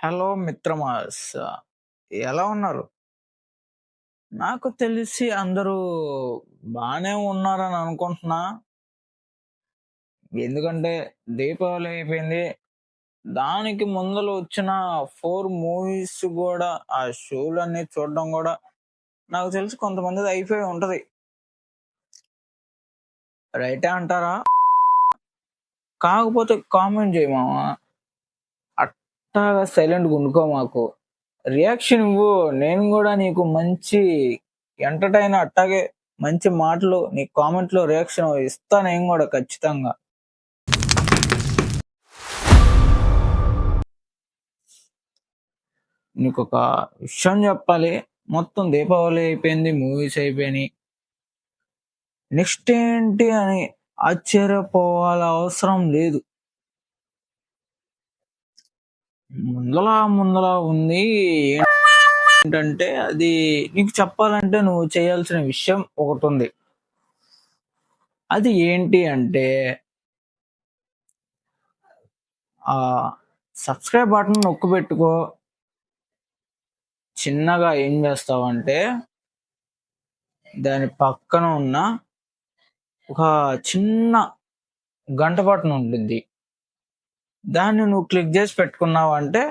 Hello మిత్రమాస్. ఎలా ఉన్నారు? నాకు తెలిసి అందరూ బాగానే ఉన్నారని అనుకుంటున్నా. ఎందుకంటే దీపావళి అయిపోయింది. దానికి ముందలు వచ్చిన ఫోర్ మూవీస్ కూడా ఆ షోలన్నీ చూడడం కూడా నాకు తెలిసి కొంతమంది అయిపోయి ఉంటుంది రైటే అంటారా? కాకపోతే కామెంట్ చేయమా మామ. అట్టాగా సైలెంట్‌గా ఉండుకో మాకు. రియాక్షన్ ఇవ్వు. నేను కూడా నీకు మంచి ఎంటర్‌టైన్ అట్టాగే మంచి మాటలు నీ కామెంట్‌లో రియాక్షన్ ఇస్తా నేను కూడా ఖచ్చితంగా. నీకొక విషయం చెప్పాలి మొత్తం దీపావళి అయిపోయింది. మూవీస్ అయిపోయినాయి. నెక్స్ట్ ఏంటి అని ఆశ్చర్యపోవాల అవసరం లేదు. ముందల ముందల ఉంది. ఏంటంటే అది నీకు చెప్పాలంటే నువ్వు చేయాల్సిన విషయం ఒకటి ఉంది అది ఏంటి అంటే ఆ సబ్స్క్రైబ్ బటన్ నొక్కిపెట్టుకో. చిన్నగా ఏం చేస్తావంటే దాని పక్కన ఉన్న ఒక చిన్న గంట బటన్ ఉంటుంది దాన్ని నువ్వు క్లిక్ జేసి పెట్టుకున్నావంటే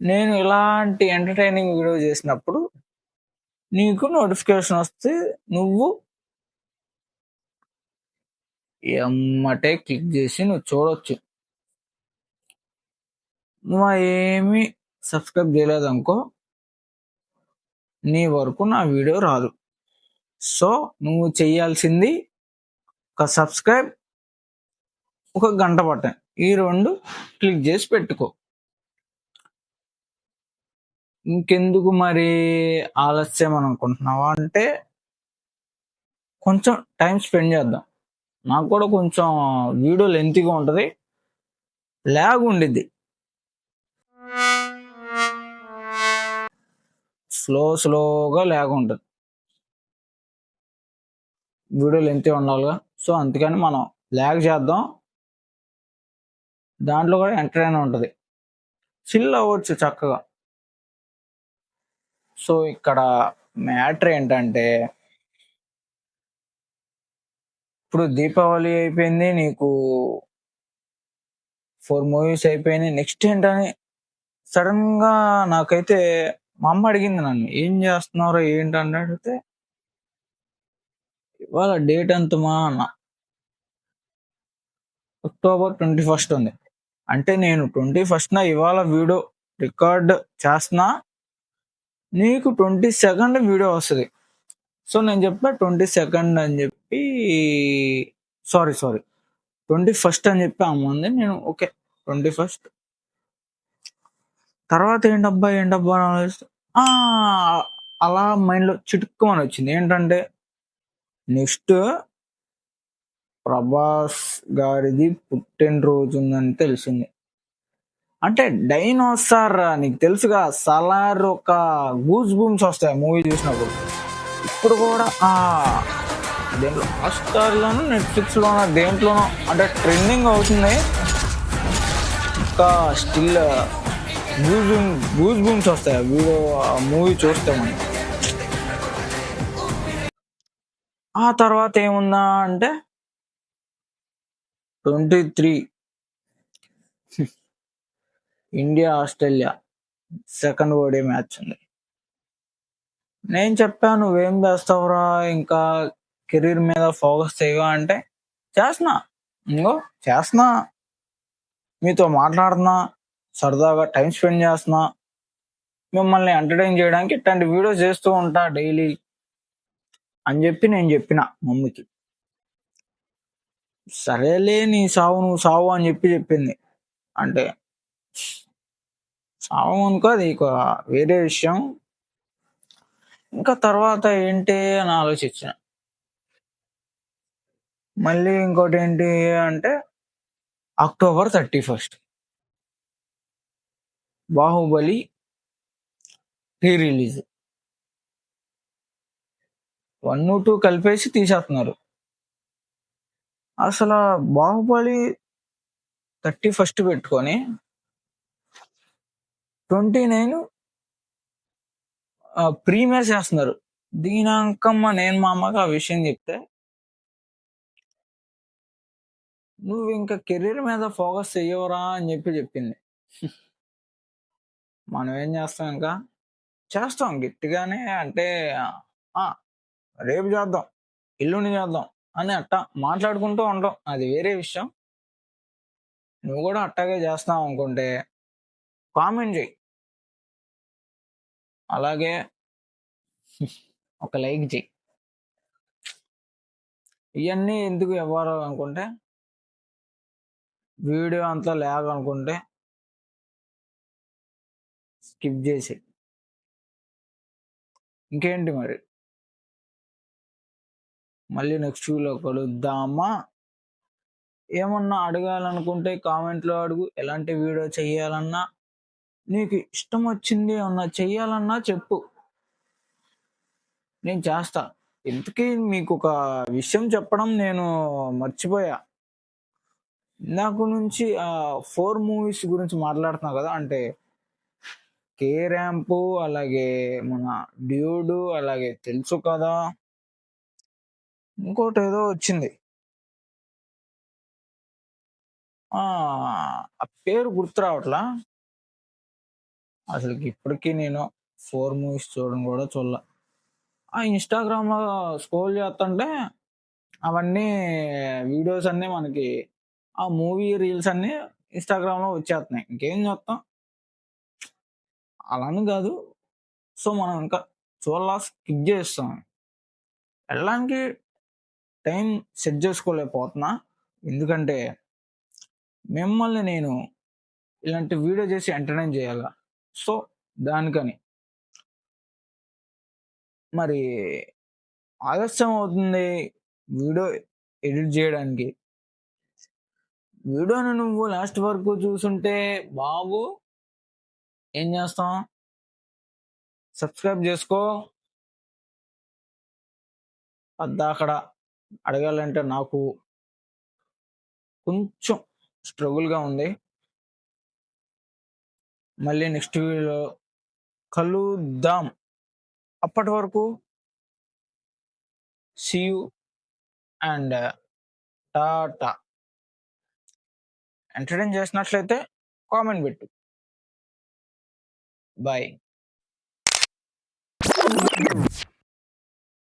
నేను ఇలాంటి ఎంటర్‌టైనింగ్ వీడియో చేసినప్పుడు నీకు నోటిఫికేషన్ వస్తే నువ్వు ఎమ్మటే క్లిక్ చేసి నువ్వు చూడొచ్చు. నువ్వు ఏమి సబ్స్క్రైబ్ చేయలేదనుకో నీ వరకు నా వీడియో రాదు. సో, నువ్వు చేయాల్సింది ఒక సబ్స్క్రైబ్, ఒక గంట బటన్. ఈ రెండు క్లిక్ చేసి పెట్టుకో. ఇంకెందుకు మరి ఆలస్యం అని అనుకుంటున్నావా? అంటే కొంచెం టైం స్పెండ్ చేద్దాం నాకు కూడా కొంచెం వీడియో లెంత్గా ఉంటుంది లాగ్ ఉండిద్ది. స్లో స్లోగా ల్యాగ్ ఉంటుంది వీడియో లెంత్ ఉండాలిగా. సో, అందుకని మనం ల్యాగ్ చేద్దాం. దాంట్లో కూడా ఎంటర్‌టైన్ ఉంటుంది చిల్ అవ్వచ్చు చక్కగా. సో, ఇక్కడ మ్యాటర్ ఏంటంటే ఇప్పుడు దీపావళి అయిపోయింది. నీకు ఫోర్ మూవీస్ అయిపోయినాయి. నెక్స్ట్ ఏంటని సడన్గా నాకైతే మా అమ్మ అడిగింది నన్ను. "ఏం చేస్తున్నారో ఏంటి" అని అడిగితే ఇవాళ డేట్ ఎంతమా అన్న అక్టోబర్ 21 ఉంది. అంటే నేను 21న ఇవాళ వీడియో రికార్డ్ చేస్తున్నా. నీకు 22 వీడియో వస్తుంది సో, నేను చెప్పా 22 అని చెప్పి సారీ సారీ 21 అని చెప్పి అమ్మంది నేను ఓకే 21 తర్వాత ఏంటబ్బా ఏంటబ్బా అని ఆలోచిస్తే అలా మైండ్‌లో చిటుక్కుమని వచ్చింది. ఏంటంటే నెక్స్ట్ ప్రభాస్ గారిది పుట్టినరోజు ఉందని తెలిసింది. అంటే డైనోసార్ నీకు తెలుసుగా 'సలార్' ఒక గూస్ బూమ్స్ వస్తాయి మూవీ చూసినప్పుడు. ఇప్పుడు కూడా దేంట్లో హాట్స్టార్లోనూ నెట్‌ఫ్లిక్స్‌లోనో దేంట్లోనో అంటే ట్రెండింగ్ అవుతుంది. ఇంకా still goose bump goose bumps వస్తాయి. వీడియో మూవీ చూస్తే మనకి. ఆ తర్వాత ఏముందా అంటే 23 India, Australia second ODI match ఉంది. నేను చెప్పాను "నువ్వేం చేస్తావురా ఇంకా కెరీర్ మీద ఫోకస్ చేయవా అంటే చేస్తున్నా. ఇంకో చేస్తున్నా. మీతో మాట్లాడుతున్నా. సరదాగా టైం స్పెండ్ చేస్తున్నా మిమ్మల్ని ఎంటర్‌టైన్ చేయడానికి ఇట్లాంటి వీడియోస్ చేస్తూ ఉంటా డైలీ. అని చెప్పి నేను చెప్పిన మమ్మీకి. సరేలే నీ సావు నువ్వు సావు అని చెప్పి చెప్పింది అంటే సావు అనుకో అది వేరే విషయం. ఇంకా తర్వాత ఏంటి అని ఆలోచించిన. మళ్ళీ ఇంకోటి ఏంటి అంటే అక్టోబర్ 31 బాహుబలి రీ రిలీజ్. 1, 2 కలిపేసి తీసేస్తున్నారు. అసలు బాహుబలి 31 పెట్టుకొని ట్వంటీ నైన్ ప్రీమియర్ చేస్తున్నారు. దీనాకమ్మ నేను మా అమ్మకి ఆ విషయం చెప్తే నువ్వు ఇంకా కెరీర్ మీద ఫోకస్ చెయ్యవరా అని చెప్పి చెప్పింది. మనం ఏం చేస్తాం ఇంకా? చేస్తాం గట్టిగానే అంటే రేపు చేద్దాం. ఎల్లుండి చేద్దాం. అని అట్టా మాట్లాడుకుంటూ ఉంటాం అది వేరే విషయం. నువ్వు కూడా అట్టాగే చేస్తావు అనుకుంటే కామెంట్ చేయి. అలాగే ఒక లైక్ చేయి. ఇవన్నీ ఎందుకు ఇవ్వాలి అనుకుంటే వీడియో అంతా లేక అనుకుంటే స్కిప్ చేసి ఇంకేంటి మరి? మళ్ళీ నెక్స్ట్ వీడియో కలుద్దామా? ఏమన్నా అడగాలనుకుంటే కామెంట్లో అడుగు. ఎలాంటి వీడియో చేయాలన్నా నీకు ఇష్టం వచ్చింది ఏమన్నా చెయ్యాలన్నా చెప్పు. నేను చేస్తా. ఇంతకీ మీకు ఒక విషయం చెప్పడం నేను మర్చిపోయా. ఇందాక నుంచి ఆ ఫోర్ మూవీస్ గురించి మాట్లాడుతున్నా కదా అంటే కే ర్యాంపు అలాగే మన డ్యూడు అలాగే తెలుసు కదా. ఇంకోటి ఏదో వచ్చింది. ఆ! పేరు గుర్తు రావట్లా? అసలు ఇప్పటికీ నేను ఫోర్ మూవీస్ చూడడం కూడా చూడాల. ఆ ఇన్స్టాగ్రామ్లో స్క్రోల్ చేస్తుంటే అవన్నీ వీడియోస్ అన్నీ మనకి ఆ మూవీ రీల్స్ అన్నీ ఇన్స్టాగ్రామ్లో వచ్చేస్తున్నాయి ఇంకేం చేస్తాం అలానే కాదు. సో మనం ఇంకా చూడలా స్కిప్ చేస్తాం. వెళ్ళడానికి టైం సెట్ చేసుకోలేకపోతున్నా. ఎందుకంటే మిమ్మల్ని నేను ఇలాంటి వీడియో చేసి ఎంటర్టైన్ చేయాల? సో దానికని. మరి ఆలస్యం అవుతుంది వీడియో ఎడిట్ చేయడానికి. వీడియోని నువ్వు లాస్ట్ వరకు చూసుంటే బాబు ఏం చేస్తాం? సబ్స్క్రైబ్ చేసుకో. అక్కడ అడగాలంటే నాకు కొంచెం స్ట్రగుల్గా ఉంది. మళ్ళీ నెక్స్ట్ వీడియోలో కలుద్దాం. అప్పటి వరకు see you and tata. Entertain చేసినట్లయితే కామెంట్ పెట్టు. బాయ్